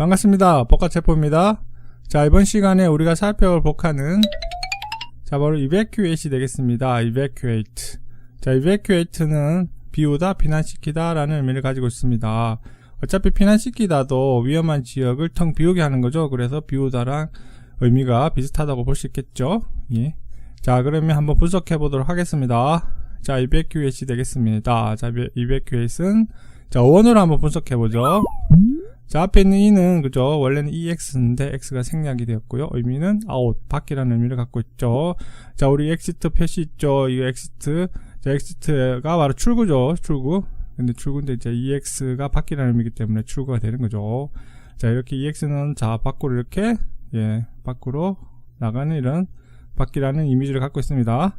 반갑습니다. 복가체포입니다. 자, 이번 시간에 우리가 살펴볼 복화는 자, 바로 evacuate이 되겠습니다. evacuate. 자, evacuate는 비우다, 피난시키다 라는 의미를 가지고 있습니다. 어차피 피난시키다도 위험한 지역을 텅 비우게 하는 거죠. 그래서 비우다랑 의미가 비슷하다고 볼 수 있겠죠. 예. 자, 그러면 한번 분석해 보도록 하겠습니다. 자, evacuate이 되겠습니다. 자, evacuate은 자, 원으로 한번 분석해 보죠. 자, 앞에 있는 e는 그죠? 원래는 ex인데 x가 생략이 되었고요. 의미는 out, 밖이라는 의미를 갖고 있죠. 자, 우리 exit 표시 있죠? 이거 exit, 자, exit가 바로 출구죠. 출구. 근데 출구인데 이제 ex가 밖이라는 의미이기 때문에 출구가 되는 거죠. 자, 이렇게 ex는 자, 밖으로 이렇게 예, 밖으로 나가는 이런 밖이라는 이미지를 갖고 있습니다.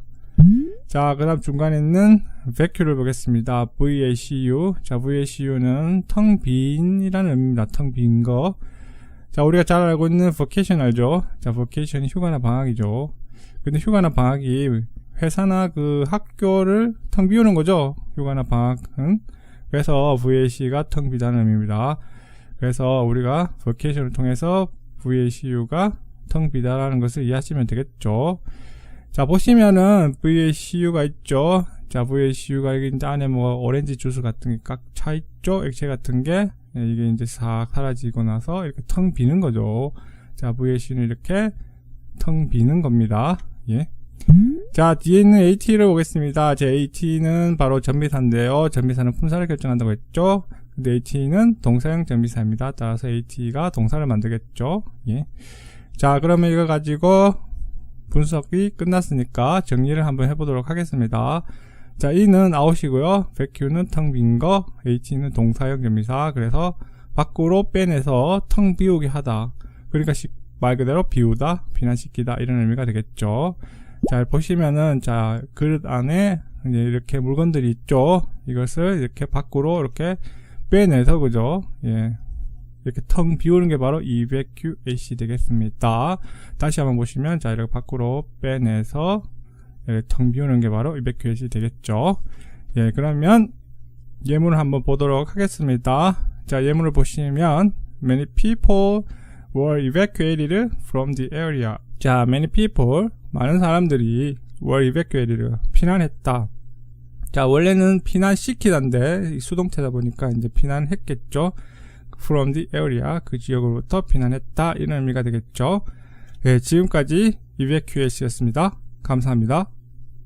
자, 그 다음 중간에 있는 vacu를 보겠습니다. VACU. 자, VACU는 텅 빈이라는 의미입니다. 텅 빈 거. 자, 우리가 잘 알고 있는 vacation 알죠? 자, vacation이 휴가나 방학이죠. 근데 휴가나 방학이 회사나 그 학교를 텅 비우는 거죠? 휴가나 방학은. 그래서 VAC가 텅 비다는 의미입니다. 그래서 우리가 vacation을 통해서 VACU가 텅 비다라는 것을 이해하시면 되겠죠. 자, 보시면은 VACU가 있죠. 자, VACU가 여기 이제 안에 뭐 오렌지 주스 같은 게 꽉 차 있죠. 액체 같은 게 예, 이게 이제 싹 사라지고 나서 이렇게 텅 비는 거죠. 자, VACU는 이렇게 텅 비는 겁니다. 예. 자, 뒤에 있는 AT를 보겠습니다. 제 AT는 바로 전비사인데요. 전비사는 품사를 결정한다고 했죠. 근데 AT는 동사형 전비사입니다. 따라서 AT가 동사를 만들겠죠. 예. 자, 그러면 이거 가지고 분석이 끝났으니까 정리를 한번 해보도록 하겠습니다. 자, E는 아웃이고요. vacuum는 텅빈 거, H는 동사형 전미사. 그래서 밖으로 빼내서 텅 비우게 하다. 그러니까 말 그대로 비우다, 비난시키다 이런 의미가 되겠죠. 자, 보시면은 자, 그릇 안에 이제 이렇게 물건들이 있죠. 이것을 이렇게 밖으로 이렇게 빼내서 그죠? 예. 이렇게 텅 비우는 게 바로 evacuate이 되겠습니다. 다시 한번 보시면 자 이렇게 밖으로 빼내서 이렇게 텅 비우는 게 바로 evacuate이 되겠죠. 예, 그러면 예문을 한번 보도록 하겠습니다. 자, 예문을 보시면 many people were evacuated from the area. 자, many people 많은 사람들이 were evacuated 피난했다. 자, 원래는 피난시키다인데 수동태다 보니까 이제 피난했겠죠. From the area 그 지역으로부터 피난했다 이런 의미가 되겠죠. 예, 지금까지 evacuate였습니다. 감사합니다.